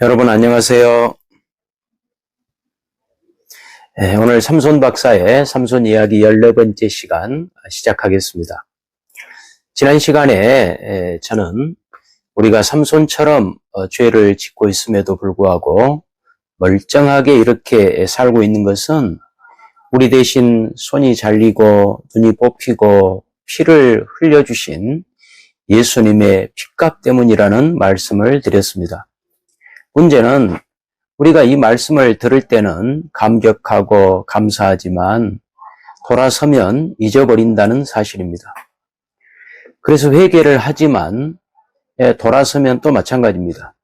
여러분 안녕하세요. 네, 오늘 삼손 박사의 삼손 이야기 14번째 시간 시작하겠습니다. 지난 시간에 에, 저는 우리가 삼손처럼 어, 죄를 짓고 있음에도 불구하고 멀쩡하게 이렇게 살고 있는 것은 우리 대신 손이 잘리고 눈이 뽑히고 피를 흘려주신 예수님의 핏값 때문이라는 말씀을 드렸습니다. 문제는 우리가 이 말씀을 들을 때는 감격하고 감사하지만 돌아서면 잊어버린다는 사실입니다. 그래서 회개를 하지만 예, 돌아서면 또 마찬가지입니다.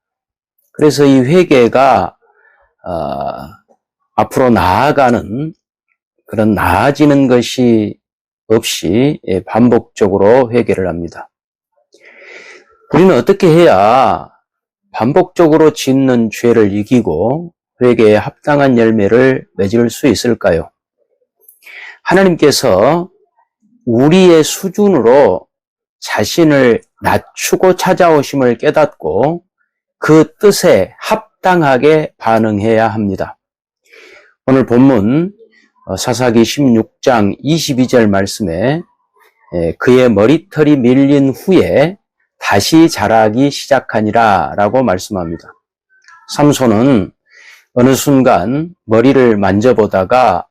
그래서 이 회개가 어, 앞으로 나아가는 그런 나아지는 것이 없이 예, 반복적으로 회개를 합니다. 우리는 어떻게 해야 반복적으로 짓는 죄를 이기고 회개에 합당한 열매를 맺을 수 있을까요? 하나님께서 우리의 수준으로 자신을 낮추고 찾아오심을 깨닫고 그 뜻에 합당하게 반응해야 합니다. 오늘 본문 어, 사사기 16장 22절 말씀에 그의 머리털이 밀린 후에 다시 자라기 시작하니라 라고 말씀합니다. 삼손은 어느 순간 머리를 만져보다가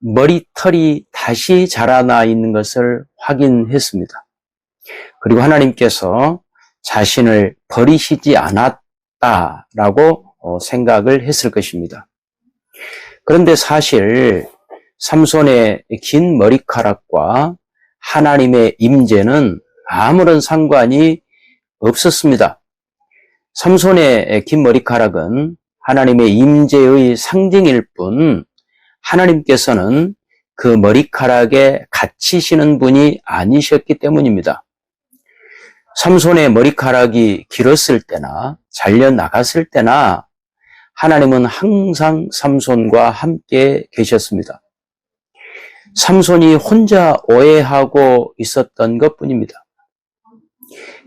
머리털이 다시 자라나 있는 것을 확인했습니다. 그리고 하나님께서 자신을 버리시지 않았다라고 어, 생각을 했을 것입니다. 그런데 사실 삼손의 긴 머리카락과 하나님의 임재는 아무런 상관이 없었습니다. 삼손의 긴 머리카락은 하나님의 임재의 상징일 뿐 하나님께서는 그 머리카락에 갇히시는 분이 아니셨기 때문입니다. 삼손의 머리카락이 길었을 때나 잘려 나갔을 때나 하나님은 항상 삼손과 함께 계셨습니다. 삼손이 혼자 오해하고 있었던 것 뿐입니다.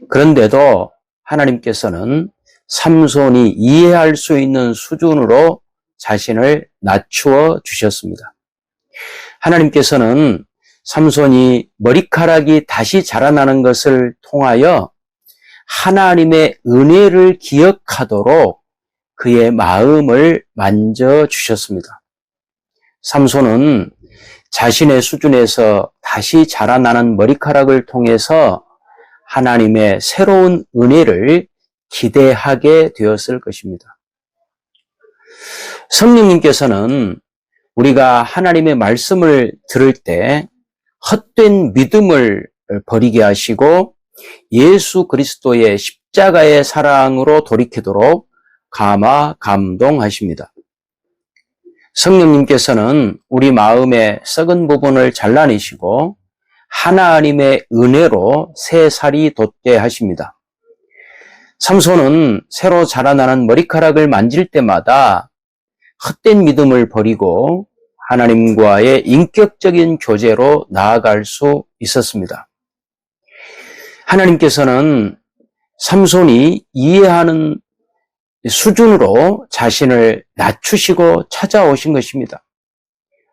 그런데도 하나님께서는 삼손이 이해할 수 있는 수준으로 자신을 낮추어 주셨습니다. 하나님께서는 삼손이 머리카락이 다시 자라나는 것을 통하여 하나님의 은혜를 기억하도록 그의 마음을 만져 주셨습니다. 삼손은 자신의 수준에서 다시 자라나는 머리카락을 통해서 하나님의 새로운 은혜를 기대하게 되었을 것입니다. 성령님께서는 우리가 하나님의 말씀을 들을 때 헛된 믿음을 버리게 하시고 예수 그리스도의 십자가의 사랑으로 돌이키도록 감화 감동하십니다. 성령님께서는 우리 마음의 썩은 부분을 잘라내시고 하나님의 은혜로 새 살이 돋게 하십니다. 삼손은 새로 자라나는 머리카락을 만질 때마다 헛된 믿음을 버리고 하나님과의 인격적인 교제로 나아갈 수 있었습니다. 하나님께서는 삼손이 이해하는 수준으로 자신을 낮추시고 찾아오신 것입니다.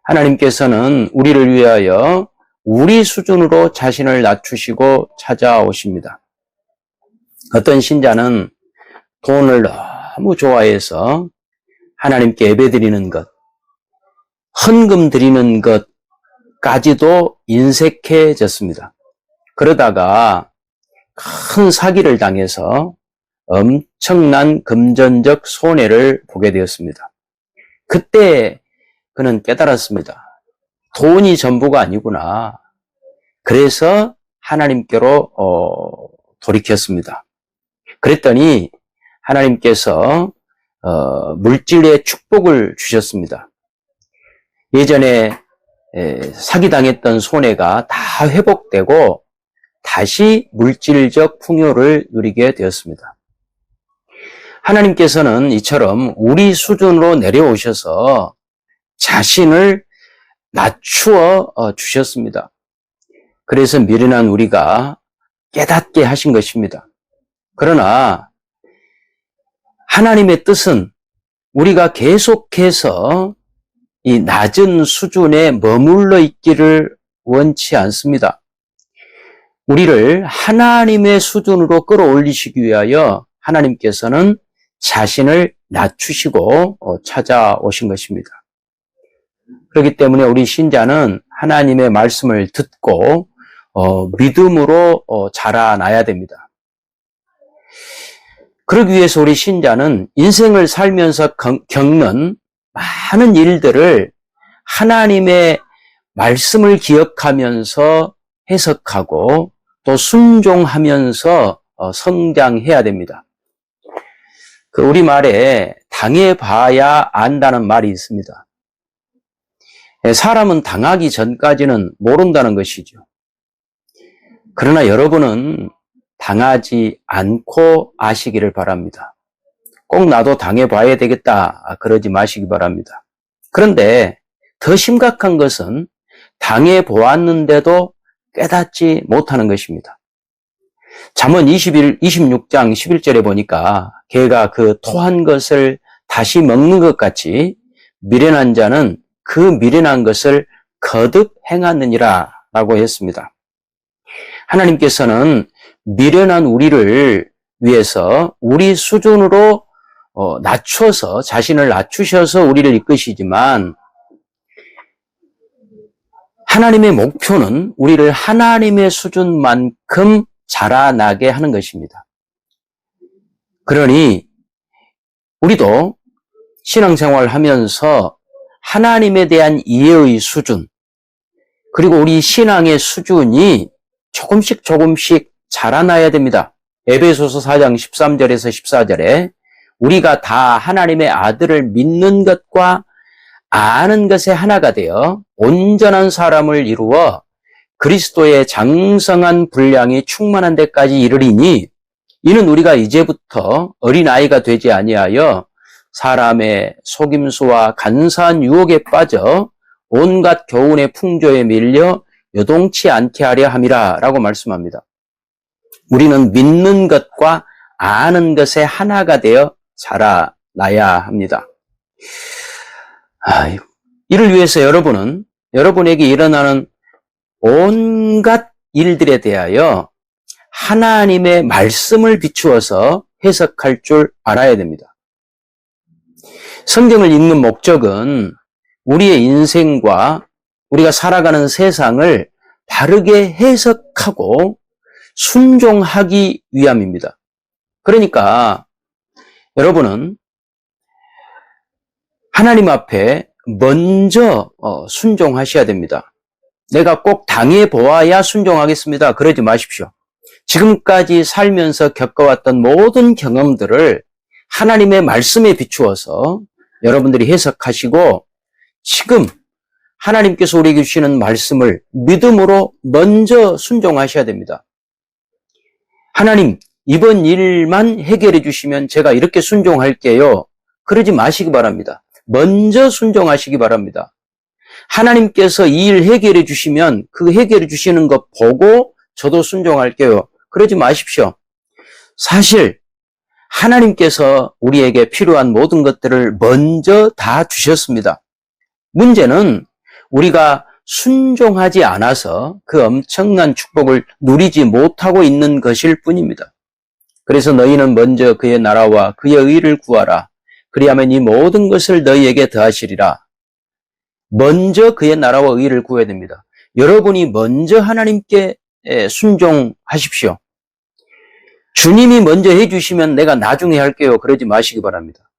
하나님께서는 우리를 위하여 우리 수준으로 자신을 낮추시고 찾아오십니다. 어떤 신자는 돈을 너무 좋아해서 하나님께 예배 드리는 것, 헌금 드리는 것까지도 인색해졌습니다. 그러다가 큰 사기를 당해서 엄청난 금전적 손해를 보게 되었습니다. 그때 그는 깨달았습니다. 돈이 전부가 아니구나. 그래서 하나님께로 어, 돌이켰습니다. 그랬더니 하나님께서 어, 물질의 축복을 주셨습니다. 예전에 에, 사기당했던 손해가 다 회복되고 다시 물질적 풍요를 누리게 되었습니다. 하나님께서는 이처럼 우리 수준으로 내려오셔서 자신을 낮추어 어, 주셨습니다. 그래서 미련한 우리가 깨닫게 하신 것입니다. 그러나 하나님의 뜻은 우리가 계속해서 이 낮은 수준에 머물러 있기를 원치 않습니다. 우리를 하나님의 수준으로 끌어올리시기 위하여 하나님께서는 자신을 낮추시고 어, 찾아오신 것입니다. 그렇기 때문에 우리 신자는 하나님의 말씀을 듣고 어, 믿음으로 어, 자라나야 됩니다. 그러기 위해서 우리 신자는 인생을 살면서 겪는 많은 일들을 하나님의 말씀을 기억하면서 해석하고 또 순종하면서 어, 성장해야 됩니다. 그 우리말에 당해봐야 안다는 말이 있습니다. 예, 사람은 당하기 전까지는 모른다는 것이죠. 그러나 여러분은 당하지 않고 아시기를 바랍니다. 꼭 나도 당해봐야 되겠다. 아, 그러지 마시기 바랍니다. 그런데 더 심각한 것은 당해보았는데도 깨닫지 못하는 것입니다. 잠언 21, 26장 11절에 보니까 개가 그 토한 것을 다시 먹는 것 같이 미련한 자는 그 미련한 것을 거듭 행하느니라 라고 했습니다. 하나님께서는 미련한 우리를 위해서 우리 수준으로 어, 낮춰서 자신을 낮추셔서 우리를 이끄시지만 하나님의 목표는 우리를 하나님의 수준만큼 자라나게 하는 것입니다. 그러니 우리도 신앙생활 하면서 하나님에 대한 이해의 수준, 그리고 우리 신앙의 수준이 조금씩 조금씩 자라나야 됩니다. 에베소서 4장 13절에서 14절에 우리가 다 하나님의 아들을 믿는 것과 아는 것에 하나가 되어 온전한 사람을 이루어 그리스도의 장성한 분량이 충만한 데까지 이르리니 이는 우리가 이제부터 어린아이가 되지 아니하여 사람의 속임수와 간사한 유혹에 빠져 온갖 교훈의 풍조에 밀려 요동치 않게 하려 함이라 라고 말씀합니다. 우리는 믿는 것과 아는 것에 하나가 되어 자라나야 합니다. 아, 이를 위해서 여러분은 여러분에게 일어나는 온갖 일들에 대하여 하나님의 말씀을 비추어서 해석할 줄 알아야 됩니다. 성경을 읽는 목적은 우리의 인생과 우리가 살아가는 세상을 바르게 해석하고 순종하기 위함입니다. 그러니까 여러분은 하나님 앞에 먼저 어, 순종하셔야 됩니다. 내가 꼭 당해 보아야 순종하겠습니다. 그러지 마십시오. 지금까지 살면서 겪어왔던 모든 경험들을 하나님의 말씀에 비추어서 여러분들이 해석하시고 지금 하나님께서 우리에게 주시는 말씀을 믿음으로 먼저 순종하셔야 됩니다. 하나님, 이번 일만 해결해 주시면 제가 이렇게 순종할게요. 그러지 마시기 바랍니다. 먼저 순종하시기 바랍니다. 하나님께서 이 일 해결해 주시면 그 해결해 주시는 것 보고 저도 순종할게요. 그러지 마십시오. 사실 하나님께서 우리에게 필요한 모든 것들을 먼저 다 주셨습니다. 문제는 우리가 순종하지 않아서 그 엄청난 축복을 누리지 못하고 있는 것일 뿐입니다. 그래서 너희는 먼저 그의 나라와 그의 의를 구하라. 그리하면 이 모든 것을 너희에게 더하시리라. 먼저 그의 나라와 의를 구해야 됩니다. 여러분이 먼저 하나님께 순종하십시오. 주님이 먼저 해주시면 내가 나중에 할게요. 그러지 마시기 바랍니다.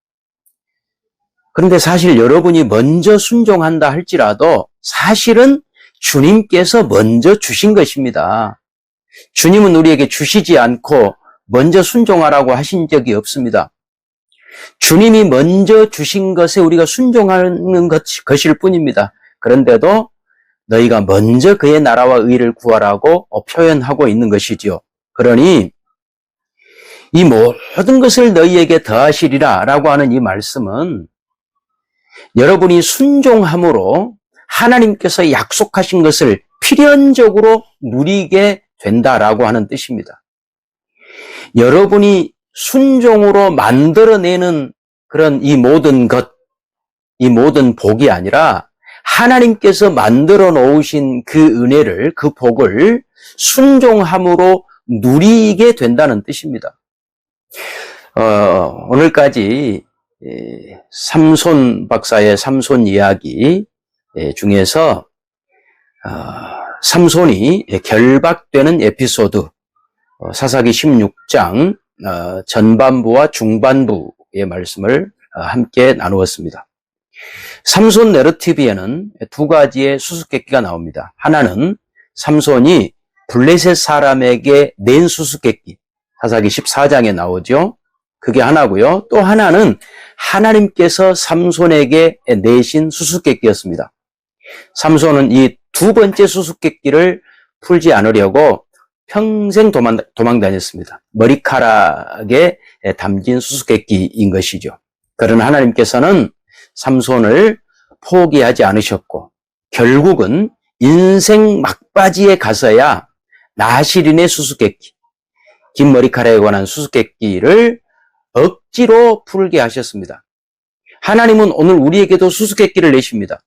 그런데 사실 여러분이 먼저 순종한다 할지라도 사실은 주님께서 먼저 주신 것입니다. 주님은 우리에게 주시지 않고 먼저 순종하라고 하신 적이 없습니다. 주님이 먼저 주신 것에 우리가 순종하는 것, 것일 뿐입니다. 그런데도 너희가 먼저 그의 나라와 의를 구하라고 표현하고 있는 것이지요. 그러니 이 모든 것을 너희에게 더하시리라 라고 하는 이 말씀은 여러분이 순종함으로 하나님께서 약속하신 것을 필연적으로 누리게 된다라고 하는 뜻입니다. 여러분이 순종으로 만들어내는 그런 이 모든 것, 이 모든 복이 아니라 하나님께서 만들어 놓으신 그 은혜를, 그 복을 순종함으로 누리게 된다는 뜻입니다. 어, 오늘까지 예, 삼손 박사의 삼손 이야기 예, 중에서 어, 삼손이 결박되는 에피소드 어, 사사기 16장 어, 전반부와 중반부의 말씀을 어, 함께 나누었습니다. 삼손 내러티브에는 두 가지의 수수께끼가 나옵니다. 하나는 삼손이 블레셋 사람에게 낸 수수께끼, 사사기 14장에 나오죠. 그게 하나고요. 또 하나는 하나님께서 삼손에게 내신 수수께끼였습니다. 삼손은 이 두 번째 수수께끼를 풀지 않으려고 평생 도망, 도망 다녔습니다. 머리카락에 담긴 수수께끼인 것이죠. 그러나 하나님께서는 삼손을 포기하지 않으셨고 결국은 인생 막바지에 가서야 나시린의 수수께끼, 긴 머리카락에 관한 수수께끼를 억지로 풀게 하셨습니다. 하나님은 오늘 우리에게도 수수께끼를 내십니다.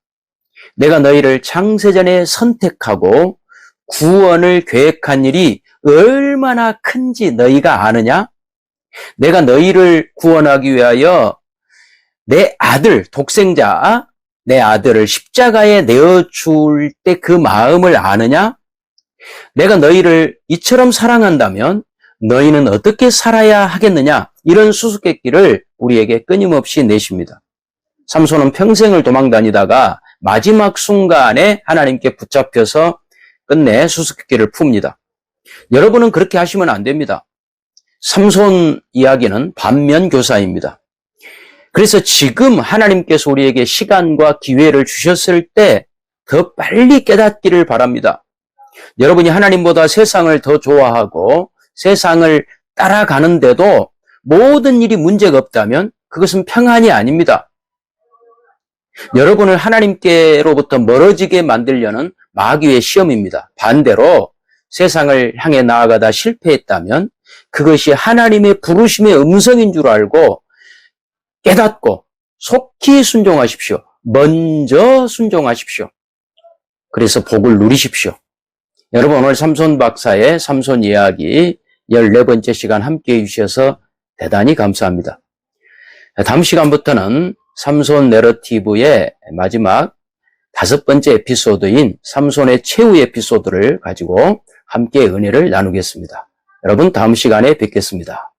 내가 너희를 창세전에 선택하고 구원을 계획한 일이 얼마나 큰지 너희가 아느냐? 내가 너희를 구원하기 위하여 내 아들, 독생자, 내 아들을 십자가에 내어줄 때 그 마음을 아느냐? 내가 너희를 이처럼 사랑한다면 너희는 어떻게 살아야 하겠느냐? 이런 수수께끼를 우리에게 끊임없이 내십니다. 삼손은 평생을 도망 다니다가 마지막 순간에 하나님께 붙잡혀서 끝내 수수께끼를 풉니다. 여러분은 그렇게 하시면 안 됩니다. 삼손 이야기는 반면 교사입니다. 그래서 지금 하나님께서 우리에게 시간과 기회를 주셨을 때 더 빨리 깨닫기를 바랍니다. 여러분이 하나님보다 세상을 더 좋아하고 세상을 따라가는데도 모든 일이 문제가 없다면 그것은 평안이 아닙니다. 여러분을 하나님께로부터 멀어지게 만들려는 마귀의 시험입니다. 반대로 세상을 향해 나아가다 실패했다면 그것이 하나님의 부르심의 음성인 줄 알고 깨닫고 속히 순종하십시오. 먼저 순종하십시오. 그래서 복을 누리십시오. 여러분 오늘 삼손 박사의 삼손 이야기 14번째 시간 함께 해주셔서 대단히 감사합니다. 다음 시간부터는 삼손 내러티브의 마지막 다섯 번째 에피소드인 삼손의 최후 에피소드를 가지고 함께 은혜를 나누겠습니다. 여러분 다음 시간에 뵙겠습니다.